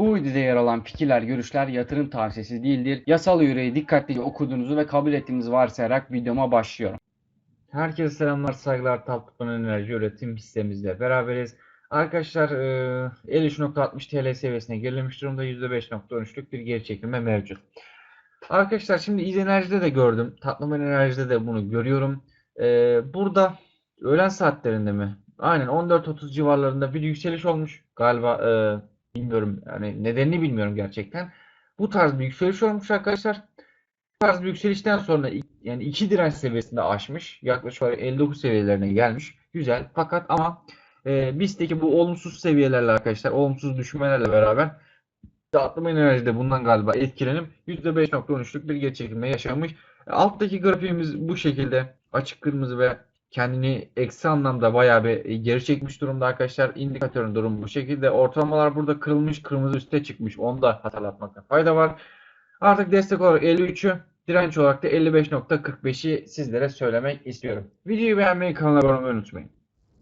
Bu videoda yer alan fikirler, görüşler yatırım tavsiyesi değildir. Yasal yüreği dikkatlice okuduğunuzu ve kabul ettiğinizi varsayarak videoma başlıyorum. Herkese selamlar, saygılar. Taptup'un enerji üretim hissemizle beraberiz. Arkadaşlar e, 53.60 TL seviyesine gerilemiş durumda. %5.13'lük bir geri çekilme mevcut. Arkadaşlar şimdi İz Enerji'de de gördüm. Tatlıman Enerji'de de bunu görüyorum. E, burada öğlen saatlerinde mi? Aynen 14.30 civarlarında bir yükseliş olmuş. Galiba e, bilmiyorum yani nedenini bilmiyorum gerçekten. Bu tarz bir yükseliş olmuş arkadaşlar. Bu tarz bir yükselişten sonra yani iki direnç seviyesinde aşmış. Yaklaşık olarak 59 seviyelerine gelmiş. Güzel. Fakat ama e, BIST'teki bu olumsuz seviyelerle arkadaşlar, olumsuz düşmelerle beraber dağıtım enerjide bundan galiba etkilenip %5.13'lük bir geri çekilme yaşamış. E, Alttaki grafiğimiz bu şekilde açık kırmızı ve kendini eksi anlamda bayağı bir e, geri çekmiş durumda arkadaşlar. İndikatörün durumu bu şekilde. Ortalamalar burada kırılmış, kırmızı üste çıkmış. Onu da hatırlatmakta fayda var. Artık destek olarak 53'ü, direnç olarak da 55.45'i sizlere söylemek istiyorum. Videoyu beğenmeyi, kanala abone olmayı unutmayın.